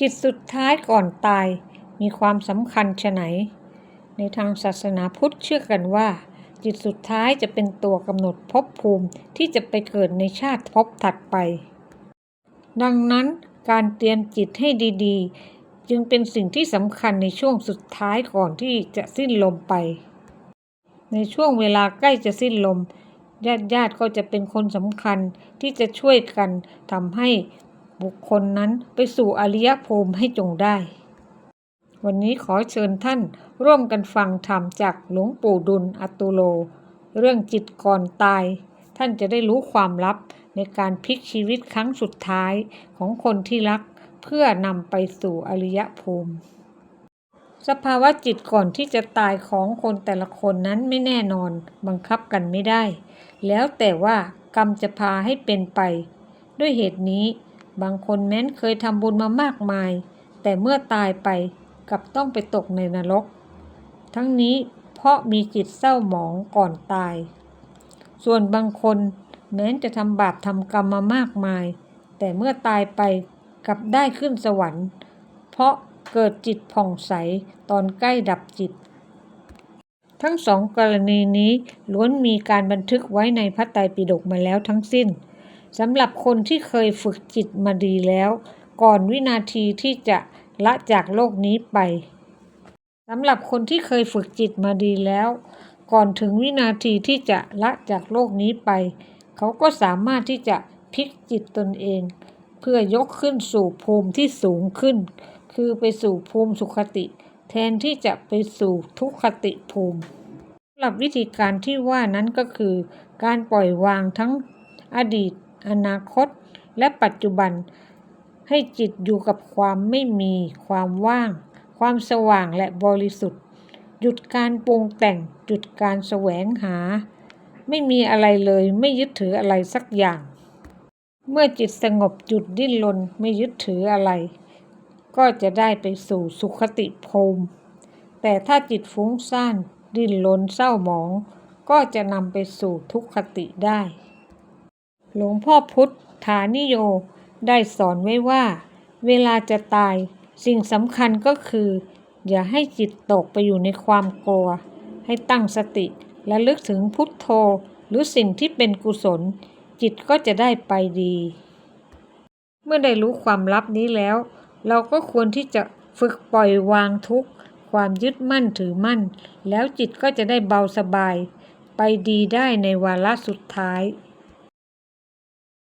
จิตสุดท้ายก่อนตายมีความสำคัญชะไหน ในทางศาสนาพุทธเชื่อกันว่า จิตสุดท้ายจะเป็นตัวกำหนดภพภูมิที่จะไปเกิดในชาติภพถัดไป ดังนั้นการเตรียมจิตให้ดี ๆ จึงเป็นสิ่งที่สำคัญในช่วงสุดท้ายก่อนที่จะสิ้นลมไป ในช่วงเวลาใกล้จะสิ้นลมญาติญาติๆก็จะเป็นคนสำคัญที่จะช่วยกันทำให้ บุคคลนั้นไปสู่อริยภูมิให้จงได้ วันนี้ขอเชิญท่านร่วมกันฟังธรรมจากหลวงปู่ดุลอตุโล เรื่องจิตก่อนตาย ท่านจะได้รู้ความลับในการพลิกชีวิตครั้งสุดท้ายของคนที่รักเพื่อนำไปสู่อริยภูมิ สภาวะจิตก่อนที่จะตายของคนแต่ละคนนั้นไม่แน่นอนบังคับกันไม่ได้ แล้วแต่ว่ากรรมจะพาให้เป็นไป ด้วยเหตุนี้ บางคนแม้นเคยทำบุญมามากมาย แต่เมื่อตายไปกลับต้องไปตกในนรก ทั้งนี้เพราะมีจิตเศร้าหมองก่อนตาย ส่วนบางคนแม้นจะทำบาปทำกรรมมามากมาย แต่เมื่อตายไปกลับได้ขึ้นสวรรค์ เพราะเกิดจิตผ่องใสตอนใกล้ดับจิต ทั้งสองกรณีนี้ล้วนมีการบันทึกไว้ในพระไตรปิฎกมาแล้วทั้งสิ้น สำหรับคนที่เคยฝึกจิตมาดีแล้ว ก่อนวินาทีที่จะละจากโลกนี้ไปสำหรับคนที่เคยฝึกจิตมาดีแล้ว ก่อนถึงวินาทีที่จะละจากโลกนี้ไป เขาก็สามารถที่จะพลิกจิตตนเอง เพื่อยกขึ้นสู่ภูมิที่สูงขึ้น คือไปสู่ภูมิสุขติ แทนที่จะไปสู่ทุกขติภูมิสำหรับวิธีการที่ว่านั้นก็คือ การปล่อยวางทั้งอดีต อนาคต และปัจจุบัน ให้จิตอยู่กับความไม่มี ความว่าง ความสว่างและบริสุทธิ์ หยุดการปรุงแต่งหยุดการแสวงหา ไม่มีอะไรเลยไม่ยึดถืออะไรสักอย่าง เมื่อจิตสงบหยุดดิ้นรนไม่ยึดถืออะไร ก็จะได้ไปสู่สุขติภูมิแต่ถ้าจิตฟุ้งซ่านดิ้นรนเศร้าหมอง ก็จะนำไปสู่ทุกขติได้ หลวงพ่อพุทธานิโยได้สอนไว้ว่า เวลาจะตายสิ่งสำคัญก็คือ อย่าให้จิตตกไปอยู่ในความกลัว ให้ตั้งสติและลึกถึงพุทโธหรือสิ่งที่เป็นกุศล จิตก็จะได้ไปดี เมื่อได้รู้ความลับนี้แล้ว เราก็ควรที่จะฝึกปล่อยวางทุกข์ความยึดมั่นถือมั่น แล้วจิตก็จะได้เบาสบาย ไปดีได้ในวาระสุดท้าย